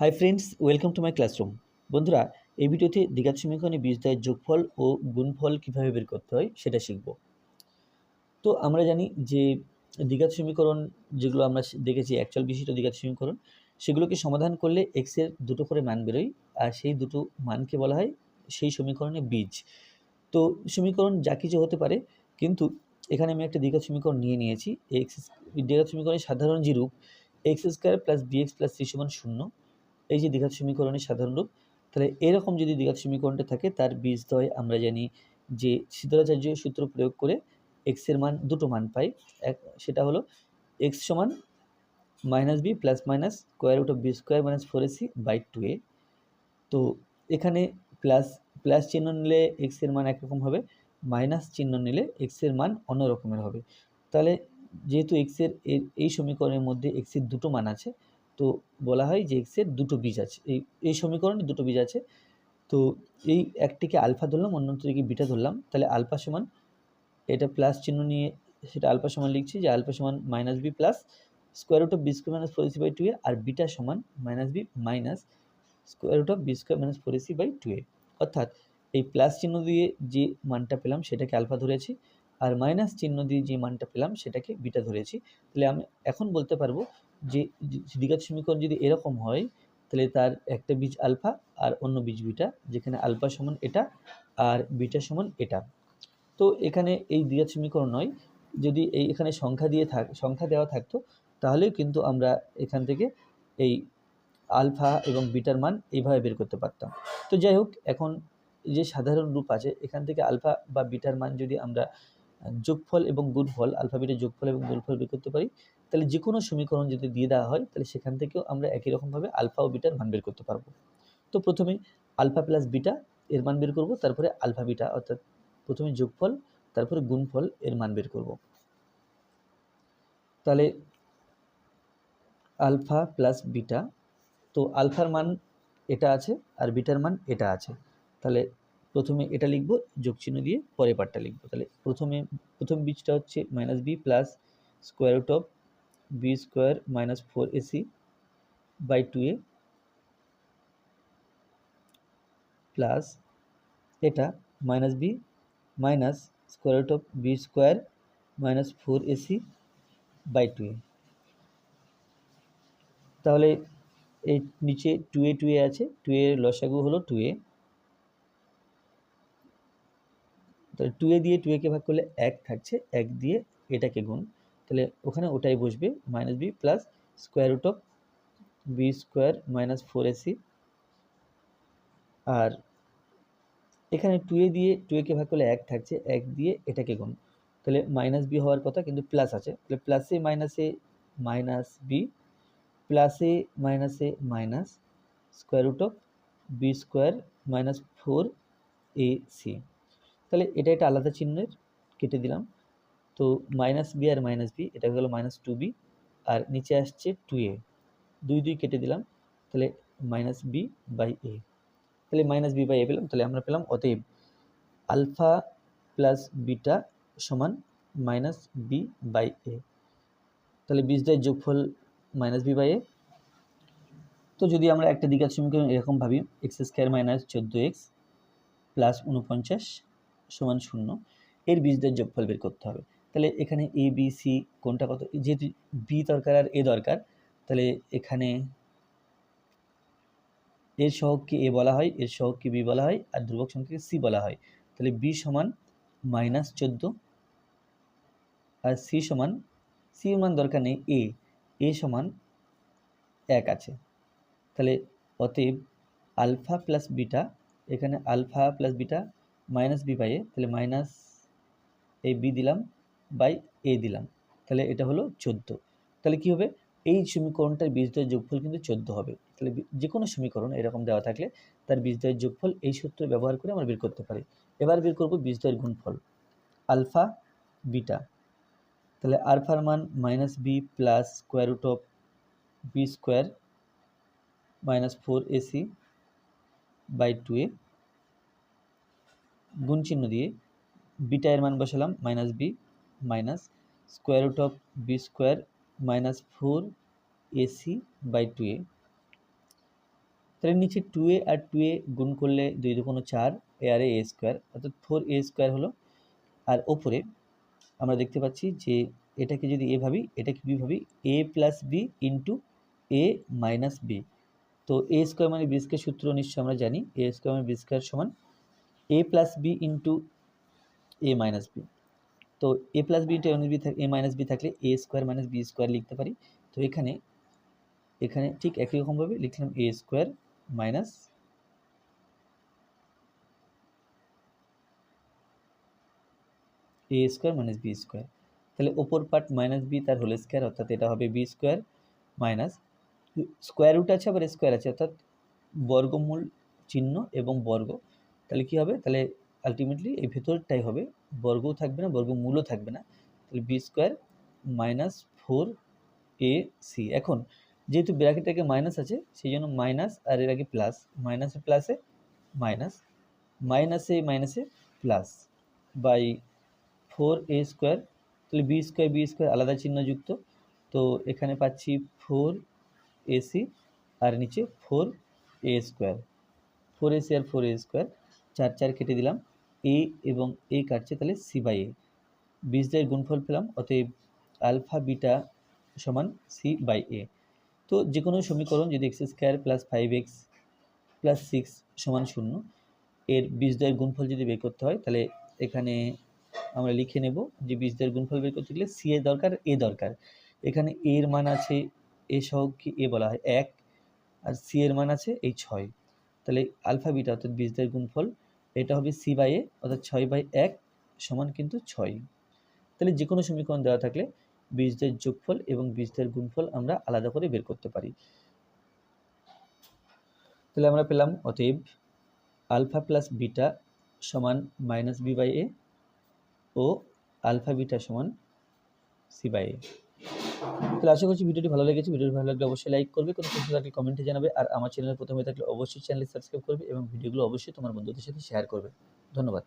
Hi friends welcome to my classroom বন্ধুরা, এই ভিডিওতে দ্বিঘাত সমীকরণে বীজদ্বয়ের যোগফল ও গুণফল কীভাবে বের করতে হয় সেটা শিখব। তো আমরা জানি যে দ্বিঘাত সমীকরণ যেগুলো আমরা দেখেছি অ্যাকচুয়াল বিশিষ্ট দ্বিঘাত সমীকরণ, সেগুলোকে সমাধান করলে এক্সের দুটো করে মান বেরোয় আর সেই দুটো মানকে বলা হয় সেই সমীকরণে বীজ। তো সমীকরণ যা কিছু হতে পারে, কিন্তু এখানে আমি একটা দ্বিঘাত সমীকরণ নিয়ে নিয়েছি এক্স দ্বিঘাত সমীকরণের সাধারণ যে রূপ x square plus b x plus c সমান শূন্য। এই যে দ্বিঘাত সমীকরণের সাধারণ রূপ, তাহলে এরকম যদি দ্বিঘাত সমীকরণটা থাকে, তার বীজদ্বয় আমরা জানি যে সিদ্ধরাচার্য সূত্র প্রয়োগ করে এক্সের মান দুটো মান পাই। এক, সেটা হলো এক্স সমান minus b plus minus square root of b square minus four a c by two a তো এখানে প্লাস প্লাস চিহ্ন নিলে এক্সের মান একরকম হবে মাইনাস চিহ্ন নিলে এক্সের মান অন্য রকমের হবে। তাহলে যেহেতু এক্সের এর এই সমীকরণের মধ্যে এক্সের দুটো মান আছে তো বলা হয় যে এক্সের দুটো বীজ আছে। এই এই সমীকরণে দুটো বীজ আছে। তো এই একটিকে আলফা ধরলাম, অন্যটিকে বিটা ধরলাম। তাহলে আলফা সমান এটা প্লাস চিহ্ন নিয়ে সেটা আলফা সমান লিখছি যে আলফা সমান minus b plus square root of b square minus four by two a R beta সমান minus b minus square root of b square minus four by two a. অর্থাৎ এই প্লাস চিহ্ন দিয়ে যে মানটা পেলাম সেটাকে আলফা ধরেছি আর মাইনাস চিহ্ন দিয়ে যে মানটা পেলাম সেটাকে বিটা ধরেছি। তাহলে আমি এখন বলতে পারব যে দ্বিঘাত সমীকরণ যদি এরকম হয়, তাহলে তার একটা বীজ আলফা আর অন্য বীজ বিটা, যেখানে আলফা সমান এটা আর বিটা সমান এটা। তো এখানে এই দ্বিঘাত সমীকরণ নয়, যদি এই এখানে সংখ্যা দিয়ে থাক, সংখ্যা দেওয়া থাকতো, তাহলেও কিন্তু আমরা এখান থেকে এই আলফা এবং বিটার মান এইভাবে বের করতে পারতাম। তো যাই হোক, এখন যে সাধারণ রূপ আছে, এখান থেকে আলফা বা বিটার মান যদি আমরা যোগফল এবং গুণফল, আলফা বিটার যোগফল এবং গুণফল বের করতে পারি তাহলে যে কোনো সমীকরণ যদি দিয়ে দেওয়া হয়, তাহলে সেখান থেকেও আমরা একই রকমভাবে আলফা ও বিটার মান বের করতে পারব। তো প্রথমে আলফা প্লাস বিটা এর মান বের করব, তারপরে আলফা বিটা অর্থাৎ প্রথমে যোগফল, তারপরে গুণফল এর মান বের করব। তাহলে আলফা প্লাস বিটা, তো আলফার মান এটা আছে আর বিটার মান এটা আছে। তাহলে প্রথমে এটা লিখব যোগ চিহ্ন দিয়ে পরে পার্টটা লিখব। তাহলে প্রথমে, প্রথম বীজটা হচ্ছে minus b plus square root of minus four a c by two a plus এটা minus b minus square root of b square minus four a c by two a তাহলে এই নিচে টু এ টু এ আছে two এর লসাগু হলো two এ তাহলে two এ দিয়ে টু একে ভাগ করলে এক থাকছে, এক দিয়ে এটাকে গুণ। তাহলে ওখানে ওটাই বসবে minus b plus square root of b square minus four a c আর এখানে টু এ দিয়ে টু একে ভাগ করলে এক থাকছে, এক দিয়ে এটাকে গুণ। তাহলে মাইনাস বি হওয়ার কথা কিন্তু প্লাস আছে। তাহলে প্লাসে মাইনাসে মাইনাস বি প্লাসে মাইনাসে minus square root of b square minus four a c তাহলে এটা একটা আলাদা চিহ্নের কেটে দিলাম। তো মাইনাস বি আর মাইনাস বি এটা হলো মাইনাস টু বি আর নিচে আসছে টু এ দুই দুই কেটে দিলাম, তাহলে মাইনাস বি বাই এ তাহলে মাইনাস বি বাই এ পেলাম, তাহলে আমরা পেলাম অতএব আলফা প্লাস বিটা সমান মাইনাস বি বাই এ তাহলে বীজদ্বয়ের যোগফল মাইনাস বি বাই এ তো যদি আমরা একটা দ্বিঘাত সমীকরণ, এরকম ভাবি এক্স স্কোয়ার মাইনাস চোদ্দ এক্স প্লাস উনপঞ্চাশ সমান শূন্য। এর বীজদের যোগফল বের করতে হবে। তাহলে এখানে এ বি সি কোনটা কত? যেহেতু বি দরকার আর এ দরকার, তাহলে এখানে এর সহগকে এ বলা হয়, এর সহককে বি বলা হয়, আর ধ্রুবক সংখ্যাকে সি বলা হয়। তাহলে বি সমান মাইনাস চোদ্দ, আর সি সমান সি মান দরকার নেই এ এ সমান এক আছে। তাহলে অতএব আলফা প্লাস বিটা এখানে alpha plus beta minus B A তাহলে মাইনাস এই বি দিলাম বাই এ দিলাম। তাহলে এটা হলো চোদ্দ। তাহলে কি হবে? এই সমীকরণটার বীজদ্বয়ের যোগফল কিন্তু চোদ্দ হবে। তাহলে যে কোনো সমীকরণ এরকম দেওয়া থাকলে তার বীজদ্বয়ের যোগফল এই সূত্র ব্যবহার করে আমরা বের করতে পারি। এবার বের করব বীজদ্বয়ের গুণফল। Alpha beta. তাহলে আলফার মান minus B plus square root of B square minus four AC by two A. গুণ চিহ্ন দিয়ে বিটা এর মান বসালাম minus B. Minus square root of B square minus four AC by two A তাহলে নিচে two A R two A গুণ করলে দুই দুগুণ চার এ আর এ স্কোয়ার অর্থাৎ ফোর এ স্কোয়ার হলো। আর ওপরে আমরা দেখতে পাচ্ছি যে এটাকে যদি এ ভাবি, এটাকে বি ভাবি A plus B into A minus B তো এ স্কোয়ার মানে বি সূত্র নিশ্চয় আমরা জানি এ স্কোয়ার মানে বি স্কোয়ার সমান A plus B into A minus B তো A plus B into B A minus B থাকলে A square minus B square লিখতে পারি। তো এখানে এখানে ঠিক একই রকমভাবে লিখলাম A square minus A square minus B square তাহলে ওপর পার্ট মাইনাস বি তার হোল স্কোয়ার অর্থাৎ এটা হবে B square minus square root আছে আবার স্কোয়ার আছে, অর্থাৎ বর্গমূল চিহ্ন এবং বর্গ। তাহলে কি হবে? তাহলে আলটিমেটলি এই ভেতরটাই হবে বর্গও থাকবে না বর্গমূলও থাকবে না, তাহলে B square minus four A C এখন যেহেতু ব্র্যাকেটটাকে মাইনাস আছে সেই জন্য মাইনাস আর এর আগে প্লাস মাইনাসে প্লাসে মাইনাস মাইনাসে মাইনাসে plus by four A square তাহলে বি স্কোয়ার বি স্কোয়ার আলাদা চিহ্ন যুক্ত তো এখানে পাচ্ছি ফোর এসি আর নিচে four A square four AC R four A square চার চার কেটে দিলাম। এ এবং এ কাটছে, তাহলে সি বাই এ। বীজদের গুণফল পেলাম, অতএব আলফা বিটা সমান সি বাই এ। তো যে কোনো সমীকরণ যদি X square plus five X plus six সমান শূন্য, এর বীজদের গুণফল যদি বের করতে হয়, তাহলে এখানে আমরা লিখে নেব যে বীজদের গুণফল বের করতে গেলে সি এর দরকার, এ দরকার। এখানে এ এর মান আছে, এ সহগকে এ বলা হয় এক, আর সি এর মান আছে, এই ছয়। তাহলে আলফা বিটা অর্থাৎ বীজদের গুণফল এটা হবে সি বাই এ অর্থাৎ ছয় বাই এক সমান কিন্তু ছয়। তাহলে যে কোনো সমীকরণ দেওয়া থাকলে বীজদের যোগফল এবং বীজদের গুণফল আমরা আলাদা করে বের করতে পারি। তাহলে আমরা পেলাম অতএব আলফা প্লাস বিটা সমান মাইনাস বি বাই এ ও আলফা বিটা সমান সি বাই এ। তাহলে আশা করছি ভিডিওটি ভালো লেগেছে। ভিডিওটি ভালো লাগলে অবশ্যই লাইক করবে, কোনো কিছু থাকলে কমেন্টে জানাবে, আর আমার চ্যানেলে প্রথমে থাকলে অবশ্যই চ্যানেল সাবস্ক্রাইব করবে এবং ভিডিওগুলো অবশ্যই তোমার বন্ধুদের সাথে শেয়ার করবে। ধন্যবাদ।